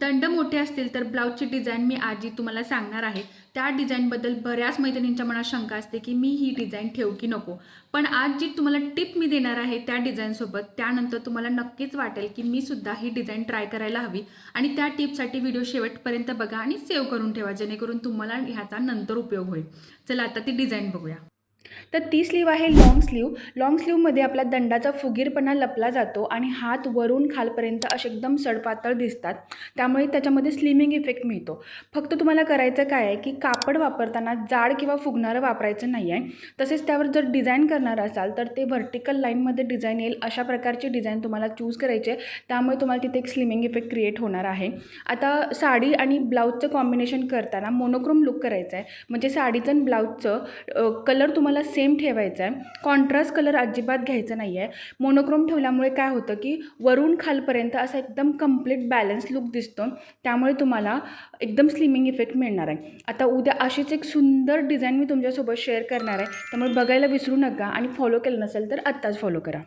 दंड मोठे असतील तर ब्लाऊजची डिझाईन मी आजी तुम्हाला सांगणार आहे. त्या डिझाईनबद्दल बऱ्याच मैत्रिणींच्या मनात शंका असते की मी ही डिझाईन ठेवू की नको. पण आज जी तुम्हाला टिप मी देणार आहे त्या डिझाईनसोबत त्यानंतर तुम्हाला नक्कीच वाटेल की मी सुद्धा ही डिझाईन ट्राय करायला हवी. आणि त्या टिपसाठी व्हिडिओ शेवटपर्यंत बघा आणि सेव्ह करून ठेवा जेणेकरून तुम्हाला ह्याचा नंतर उपयोग होईल. चला आता ती डिझाईन बघूया. तर ती स्लीव आहे लॉंग स्लीव लॉंग स्लीवमध्ये आपला दंडाचा फुगीरपणा लपला जातो आणि हात वरून खालपर्यंत असे एकदम सडपातळ दिसतात. त्यामुळे त्याच्यामध्ये स्लिमिंग इफेक्ट मिळतो. फक्त तुम्हाला करायचं काय आहे की कापड वापरताना जाड किंवा फुगणारं वापरायचं नाही आहे. तसेच त्यावर जर डिझाईन करणार असाल तर ते व्हर्टिकल लाईनमध्ये डिझाईन येईल. अशा प्रकारची डिझाईन तुम्हाला चूज करायची आहे त्यामुळे तुम्हाला तिथे एक स्लिमिंग इफेक्ट क्रिएट होणार आहे. आता साडी आणि ब्लाऊजचं कॉम्बिनेशन करताना मोनोक्रोम लुक करायचं आहे. म्हणजे साडीचं आणि ब्लाऊजचं कलर तुम्हाला सेम ठेवायचा आहे. कॉन्ट्रास्ट कलर अजिबात घ्यायचा नाही आहे मोनोक्रोम ठेवल्यामुळे काय होतं की वरून खालपर्यंत असा एकदम कंप्लीट बॅलन्स लुक दिसतो. त्यामुळे तुम्हाला एकदम स्लिमिंग इफेक्ट मिळणार आहे. आता उद्या अशीच एक सुंदर डिझाईन मी तुमच्यासोबत शेअर करणार आहे. त्यामुळे बघायला विसरू नका आणि फॉलो केलं नसेल तर आत्ताच फॉलो करा.